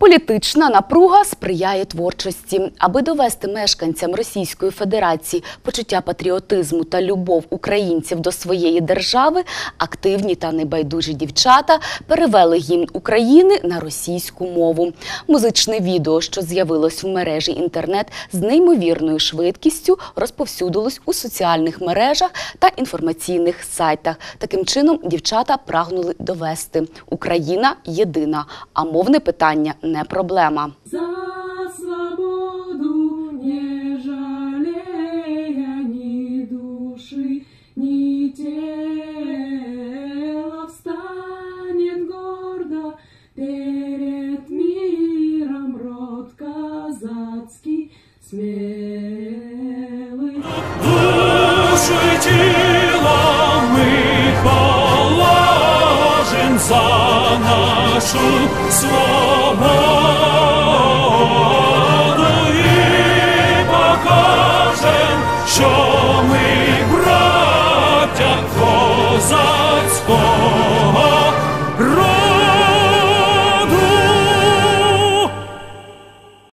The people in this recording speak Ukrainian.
Політична напруга сприяє творчості. Аби довести мешканцям Російської Федерації почуття патріотизму та любов українців до своєї держави, активні та небайдужі дівчата перевели гімн України на російську мову. Музичне відео, що з'явилось в мережі інтернет, з неймовірною швидкістю розповсюдилось у соціальних мережах та інформаційних сайтах. Таким чином, дівчата прагнули довести Україна єдина, а мовне питання не проблема. Слушайте, мы положим за нашу свободу.